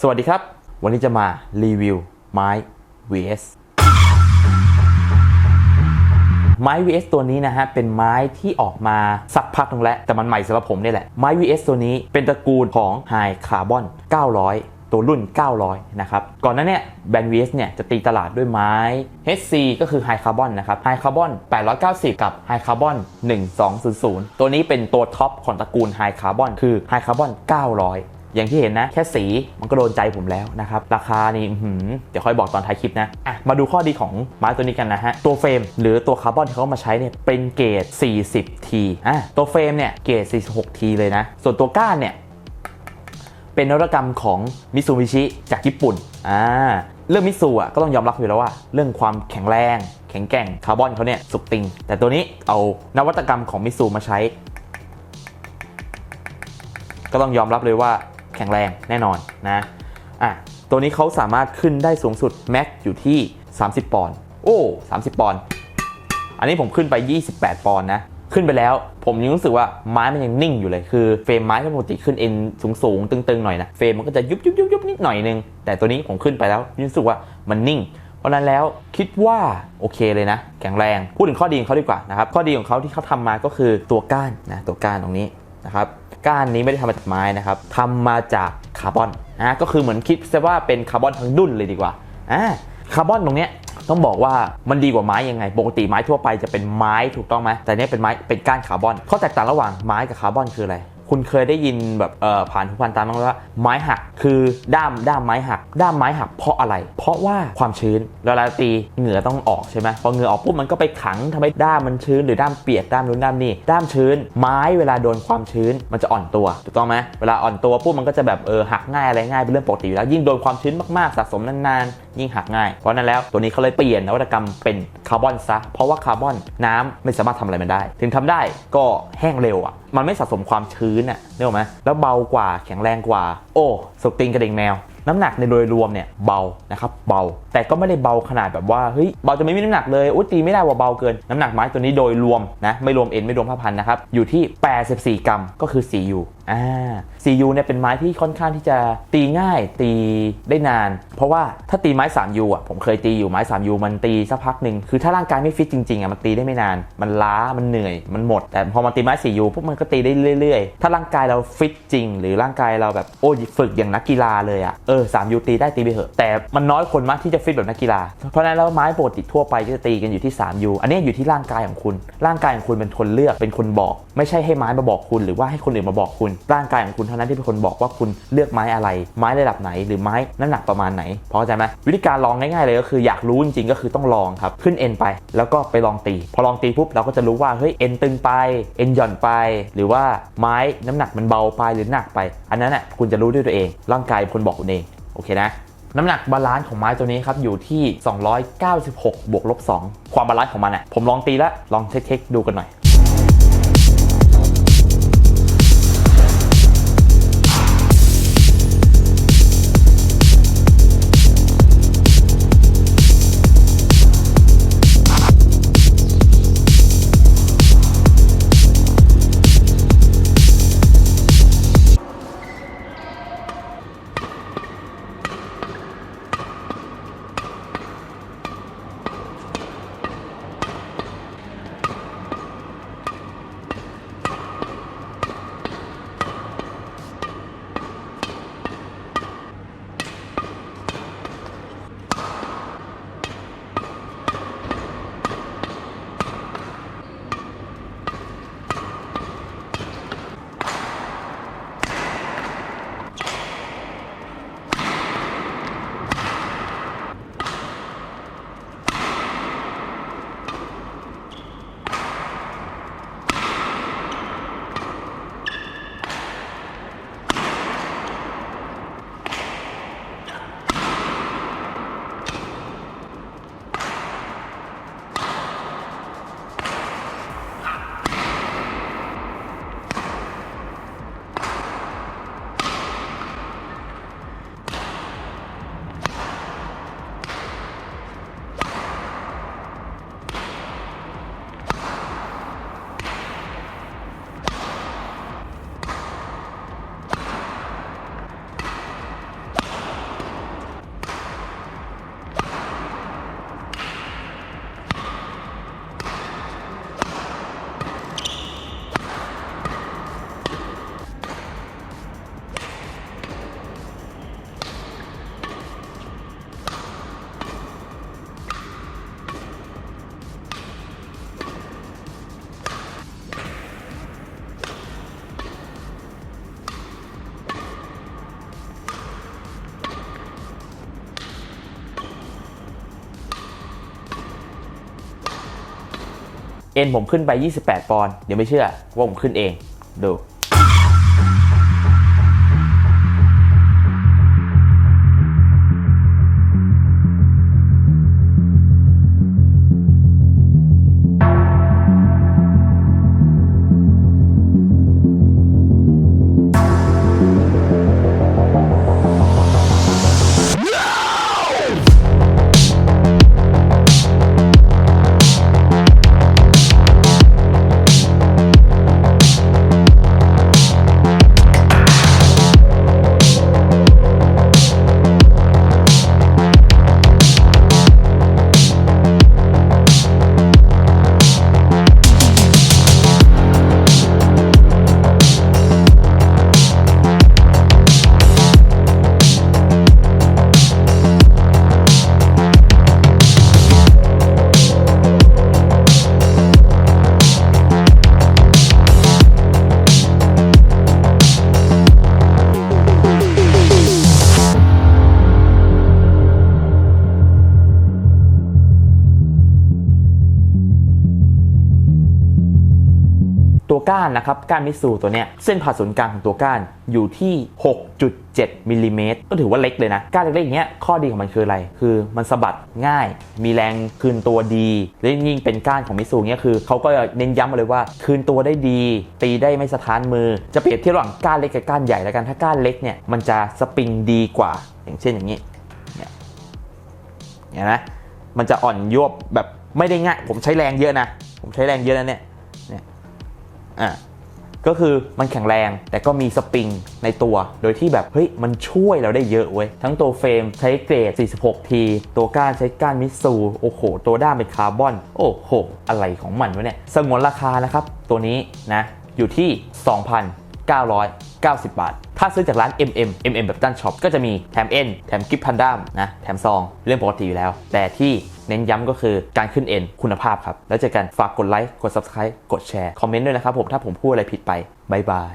สวัสดีครับ วันนี้จะมารีวิวไม้ vs ไม้ vs ตัวนี้นะฮะ เป็นไม้ที่ออกมาสักพักนึงแล้ว แต่มันใหม่สำหรับผมนี่แหละ ไม้ vs ตัวนี้เป็นตระกูลของ High Carbon 900 ตัวรุ่น 900 นะครับ ก่อนหน้าเนี้แบรนด์ vs เนี่ยจะตีตลาดด้วยไม้ HC ก็คือ High Carbon นะครับ High Carbon 890 กับ High Carbon 1200 ตัวนี้เป็นตัวท็อปของตระกูล High Carbon คือ High Carbon 900 อย่างที่เห็นนะ แค่สีมันก็โดนใจผมแล้วนะครับ ราคานี่เดี๋ยวค่อยบอกตอนท้ายคลิปนะอะมาดูข้อดีของไม้ตัวนี้กันนะฮะ ตัวเฟรมหรือตัวคาร์บอนที่เขามาใช้เนี่ยเป็นเกรด 40T อะตัวเฟรมเนี่ยเกรด 46T เลยนะ ส่วนตัวก้านเนี่ยเป็นนวัตกรรมของมิซูบิชิจากญี่ปุ่นอ่าเรื่องมิซูอะก็ต้องยอมรับอยู่แล้วว่า เรื่องความแข็งแรง แข็งแกร่งคาร์บอนเขาเนี่ยสุดติง แต่ตัวนี้เอานวัตกรรมของมิซูมาใช้ ก็ต้องยอมรับเลยว่า แข็งแรงแน่นอนนะอะตัวนี้เขาสามารถขึ้นได้สูงสุดแม็กอยู่ที่ 30 ปอนด์โอ้30 ปอนด์อันนี้ผมขึ้นไป 28 ปอนด์นะขึ้นไปแล้วผมยังรู้สึกว่าไม้มันยังนิ่งอยู่เลยคือเฟรมไม้ปกติขึ้นเอ็นสูงๆตึงๆหน่อยนะเฟรมมันก็จะยุบยุบยุบยุบนิดหน่อยนึงแต่ตัวนี้ผมขึ้นไปแล้วรู้สึกว่ามันนิ่ง เพราะฉะนั้นแล้วคิดว่าโอเคเลยนะ แข็งแรง พูดถึงข้อดีของเขาดีกว่านะครับข้อดีของเขาที่เขาทำมาก็คือตัวก้านนะตัวก้านตรงนี้ นะครับก้านนี้ไม่ได้ทำมาจากไม้นะครับทำมาจากคาร์บอนนะก็คือเหมือนคิดซะว่าเป็นคาร์บอนทั้งดุนเลยดีกว่าอ่าคาร์บอนตรงเนี้ยต้องบอกว่ามันดีกว่าไม้ยังไง ปกติไม้ทั่วไปจะเป็นไม้ถูกต้องไหมแต่นี้เป็นไม้เป็นก้านคาร์บอนข้อแตกต่างระหว่างไม้กับคาร์บอนคืออะไร คุณเคยได้ยินแบบเอ่อผ่านทุกพันตามบ้างว่าไม้หักคือด้ามด้ามไม้หัก ด้ามไม้หักเพราะอะไร เพราะว่าความชื้นเวลาตีเหงื่อต้องออกใช่ไหมพอเหงื่อออกปุ๊บมันก็ไปขังทำให้ด้ามมันชื้นหรือด้ามเปียกด้ามนู้นด้ามนี่ด้ามชื้น ไม้เวลาโดนความชื้นมันจะอ่อนตัวถูกต้องไหมเวลาอ่อนตัวปุ๊บมันก็จะแบบเออหักง่ายอะไรง่ายเป็นเรื่องปกติอยู่แล้วยิ่งโดนความชื้นมากๆสะสมนานๆ ยิ่งหักง่าย เพราะนั้นแล้วตัวนี้เขาเลยเปลี่ยนนวัตกรรมเป็นคาร์บอนซะเพราะว่าคาร์บอนน้ำไม่สามารถทำอะไรมันได้ ถึงทำได้ก็แห้งเร็วอะมันไม่สะสมความชื้นอะนึกออกไหมแล้วเบากว่าแข็งแรงกว่า โอ้สติงกระเด็งแมว น้ำหนักในโดยรวมเนี่ยเบานะครับเบา แต่ก็ไม่ได้เบาขนาดแบบว่าเฮ้ยเบาจะไม่มีน้ำหนักเลยอุ้ยตีไม่ได้ว่าเบาเกินน้ำหนักไม้ตัวนี้โดยรวมนะไม่รวมเอ็นไม่รวมผ้าพันนะครับอยู่ที่ 84 กรัมก็คือ 4U อ่า 4U เนี่ยเป็นไม้ที่ค่อนข้างที่จะตีง่ายตีได้นาน เพราะว่าถ้าตีไม้ 3U อะผมเคยตีอยู่ไม้ 3U มันตีสักพักหนึ่งคือถ้าร่างกายไม่ฟิตจริงๆอะมันตีได้ไม่นาน มันล้ามันเหนื่อยมันหมด แต่พอมาตีไม้ 4U พวกมันก็ตีได้เรื่อยๆ ถ้าร่างกายเราฟิตจริง หรือร่างกายเราแบบโอ้ฝึกอย่างนักกีฬาเลยอะเออ 3U ตีได้ตีไปเถอะ แต่มันน้อยคนมากที่จะฟิตแบบนักกีฬา เพราะนั้นแล้วไม้ปกติทั่วไปก็จะตีกันอยู่ที่ 3U อันนี้อยู่ที่ร่างกายของคุณ ร่างกายของคุณเป็นคนเลือกเป็นคนบอก ไม่ใช่ให้ไม้มาบอกคุณ หรือว่าให้คนอื่นมาบอกคุณร่างกายของคุณเท่านั้นที่เป็นคนบอกว่าคุณเลือกไม้อะไร ไม้ระดับไหน หรือไม้น้ำหนักประมาณไหนพอเข้าใจไหมวิธีการลองง่ายๆเลยก็คืออยากรู้จริงๆก็คือต้องลองครับขึ้นเอ็นไป แล้วก็ไปลองตี พอลองตีปุ๊บเราก็จะรู้ว่าเฮ้ยเอ็นตึงไปเอ็นหย่อนไป หรือว่าไม้น้ำหนักมันเบาไปหรือหนักไป อันนั้นน่ะคุณจะรู้ด้วยตัวเอง ร่างกายเป็นคนบอกคุณเองโอเคนะน้ำหนักบาลานซ์ของไม้ตัวนี้ครับอยู่ที่ 296 บวกลบ 2 ความบาลานซ์ของมันอะผมลองตีแล้วลองเช็คดูกันหน่อย เอ็นผมขึ้นไป 28 ปอนด์เดี๋ยวไม่เชื่อว่าผมขึ้นเอง ดู ตัวก้านนะครับก้านมิตซูตัวเนี้ยเส้นผ่าศูนย์กลางของตัวก้านอยู่ที่ 6.7มิลลิเมตรก็ถือว่าเล็กเลยนะ ก้านเล็กๆอย่างเงี้ยข้อดีของมันคืออะไร คือมันสะบัดง่าย มีแรงคืนตัวดี และยิ่งเป็นก้านของมิตซูเนี้ยคือเขาก็เน้นย้ำมาเลยว่า คืนตัวได้ดี ตีได้ไม่สะท้านมือ จะเปรียบเทียบระหว่างก้านเล็กกับก้านใหญ่แล้วกันถ้าก้านเล็กเนี่ยมันจะสปริงดีกว่า อย่างเช่นอย่างนี้เนี่ยเห็นไหมมันจะอ่อนยวบแบบไม่ได้ง่าย ผมใช้แรงเยอะนะ ผมใช้แรงเยอะนะเนี่ย อะก็คือมันแข็งแรงแต่ก็มีสปริงในตัว โดยที่แบบ เฮ้ย มันช่วยเราได้เยอะเว้ย ทั้งตัวเฟรมใช้เกรด 46T ตัวก้านใช้ก้านมิตซูโอ้โห ตัวด้ามเป็นคาร์บอน โอ้โห อะไรของมันวะเนี่ย สงวนราคานะครับ ตัวนี้นะ อยู่ที่ 2,990 บาท ถ้าซื้อจากร้าน MM MM แบบด้านช็อปก็จะมีแถมเอ็นแถมกิฟพันด้ามนะ แถมซอง เรื่องปกติอยู่แล้ว แต่ที่ เน้นย้ำก็คือการขึ้นเอ็นคุณภาพครับ แล้วเจอกันฝากกดไลค์กด Subscribe กดแชร์ คอมเมนต์ด้วยนะครับผมถ้าผมพูดอะไรผิดไปบายบาย